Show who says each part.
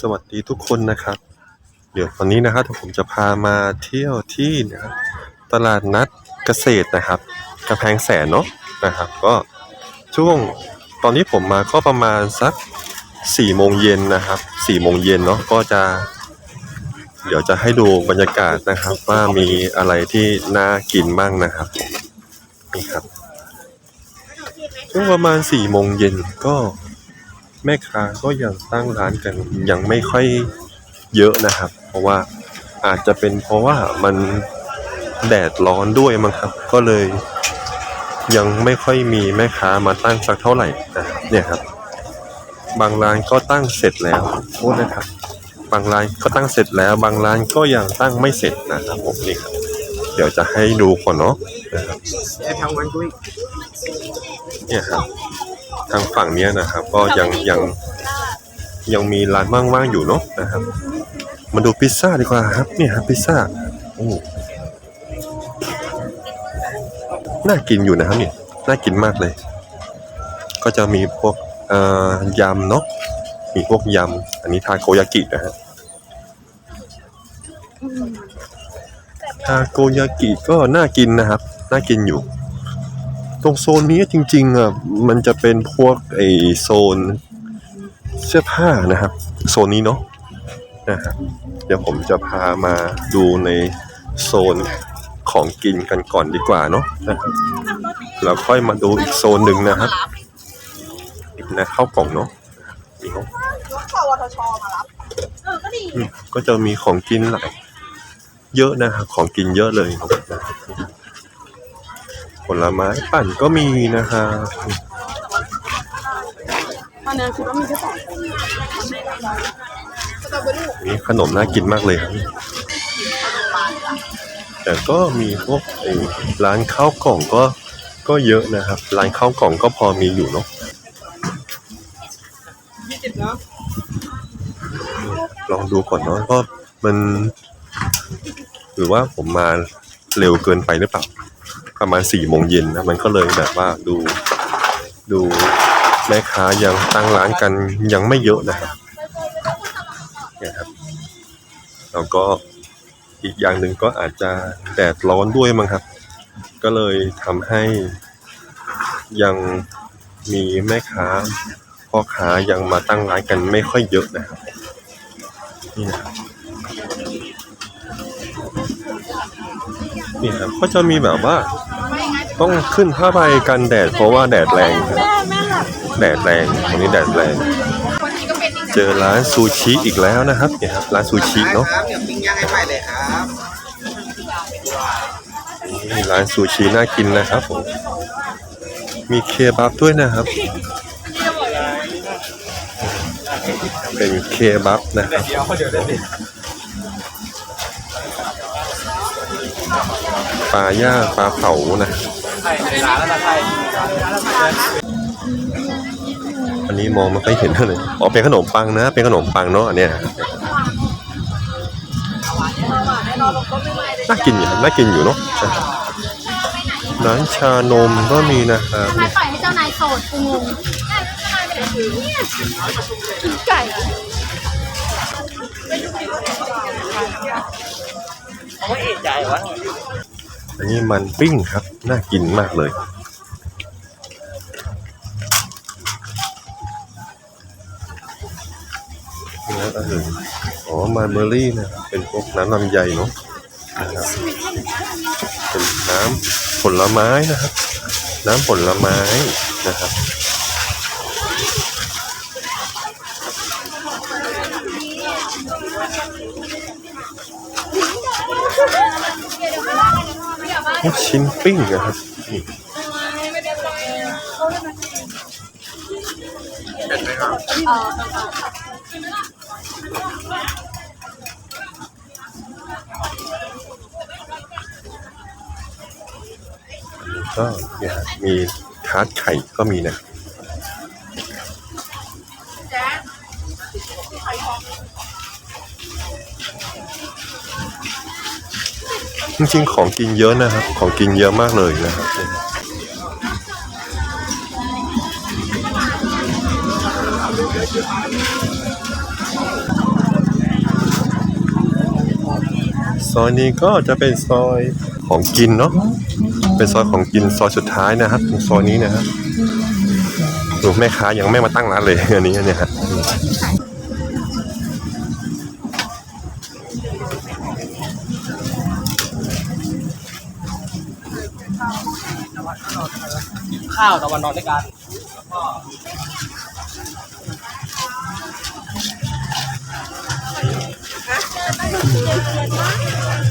Speaker 1: สวัสดีทุกคนนะครับ เดี๋ยววันนี้นะครับผมจะพามาเที่ยวที่นะครับตลาดนัดเกษตรนะครับกระแพงแสนเนาะนะครับ ก็ช่วงตอนนี้ผมมาก็ประมาณสักสี่โมงเย็นนะครับสี่โมงเย็นเนาะก็จะ เดี๋ยวจะให้ดูบรรยากาศนะครับ ว่ามีอะไรที่น่ากินบ้างนะครับนี่ครับช่วงประมาณสี่โมงเย็นก็ แม่ค้าก็ยังตั้งร้านกันยังไม่ค่อยเยอะนะครับ เพราะว่าอาจจะเป็นเพราะว่ามันแดดร้อนด้วยมั้งครับ ก็เลยยังไม่ค่อยมีแม่ค้ามาตั้งสักเท่าไหร่นะครับเนี่ยครับ บางร้านก็ตั้งเสร็จแล้วโทษนะครับ บางร้านก็ตั้งเสร็จแล้ว บางร้านก็ยังตั้งไม่เสร็จนะครับผมนี่ครับ เดี๋ยวจะให้ดูก่อนเนาะนะครับ
Speaker 2: ไอ้ทางวันกูอีก
Speaker 1: เนี่ยครับ ทางฝั่งเนี้ยนะครับ ก็ยังยังยังมีร้านว่างๆอยู่เนาะนะครับ มาดูพิซซ่าดีกว่าครับเนี่ยครับพิซซ่าโอ้น่ากินอยู่นะครับเนี่ยน่ากินมากเลย ก็จะมีพวกเอ่อยำเนาะมีพวกยำอันนี้ทาโกยากินะฮะทาโกยากิก็น่ากินนะครับ น่ากินอยู่ ตรงโซนนี้จริงๆอะมันจะเป็นพวกไอโซนเสื้อผ้านะครับ โซนนี้เนาะนะครับเดี๋ยวผมจะพามาดูในโซนของกินกันก่อนดีกว่าเนาะนะครับแล้วค่อยมาดูอีกโซนหนึ่งนะครับอีกนะข้าวกล่องเนาะนี่เนาะ
Speaker 3: รถคอวทชมารับเออก็ดี
Speaker 1: ก็จะมีของกินหลายเยอะนะครับของกินเยอะเลยนะครับ ผลไม้ปั่นก็มีนะครับ
Speaker 3: ตอนนี้คิดว่ามีแค่สองคนสตรอเบอรี่
Speaker 1: นี่ขนมน่ากินมากเลยครับ แต่ก็มีพวกไอ้ร้านข้าวกล่องก็ก็เยอะนะครับ ร้านข้าวกล่องก็พอมีอยู่เนาะ
Speaker 3: ยี่สิบเนาะ
Speaker 1: ลองดูก่อนเนาะก็มัน หรือว่าผมมาเร็วเกินไปหรือเปล่า ประมาณสี่โมงเย็นนะมันก็เลยแบบว่าดูดูแม่ค้ายังตั้งร้านกันยังไม่เยอะนะครับเนี่ยครับแล้วก็อีกอย่างหนึ่งก็อาจจะแดดร้อนด้วยมั้งครับ ก็เลยทำให้ยังมีแม่ค้าพ่อค้ายังมาตั้งร้านกันไม่ค่อยเยอะนะครับนี่นะครับนี่ครับก็จะมีแบบว่า ต้องขึ้นผ้าใบกันแดดเพราะว่าแดดแรงครับแดดแรงตรงนี้แดดแรง เจอร้านซูชิอีกแล้วนะครับเนี่ยครับร้านซูชิเนาะ
Speaker 2: เดี๋ยวปิ้งย่างให้ใหม่เลยครับ
Speaker 1: นี่ร้านซูชิน่ากินนะครับผมมีเคบับด้วยนะครับ เป็นเคบับนะครับปลาย่างปลาเผานะ อันนี้มองไม่ค่อยเห็นเท่าไหร่อ๋อเป็นขนมปังนะ เป็นขนมปังเนาะอันเนี้ยน่ากินอยู่น่ากินอยู่เนาะร้านชานมก็มีนะครับ
Speaker 4: ทำไมปล่อยให้เจ้านายโสดกูงงกินไก่
Speaker 2: เขาไม่เอะใจวะ
Speaker 1: อันนี้มันปิ้งครับ น่ากินมากเลย แล้วก็คืออ๋อมาเบอรี่นะครับเป็นพวกน้ำลำไยเนาะนะครับเป็นน้ำผลไม้นะครับ น้ำผลไม้นะครับ ลูกชิ้นปิ้งนะครับนี่ก็เนี่ยฮะมีทาร์ตไข่ก็มีนะ จริงๆของกินเยอะนะครับ ของกินเยอะมากเลยนะครับซอยนี้ก็จะเป็นซอยของกินเนาะ เป็นซอยของกินซอยสุดท้ายนะครับซอยนี้นะครับดูแม่ค้ายังไม่มาตั้งร้านเลยอันนี้เนี่ยครับ
Speaker 2: ข้าวตะวันนอนด้วยกัน
Speaker 3: เ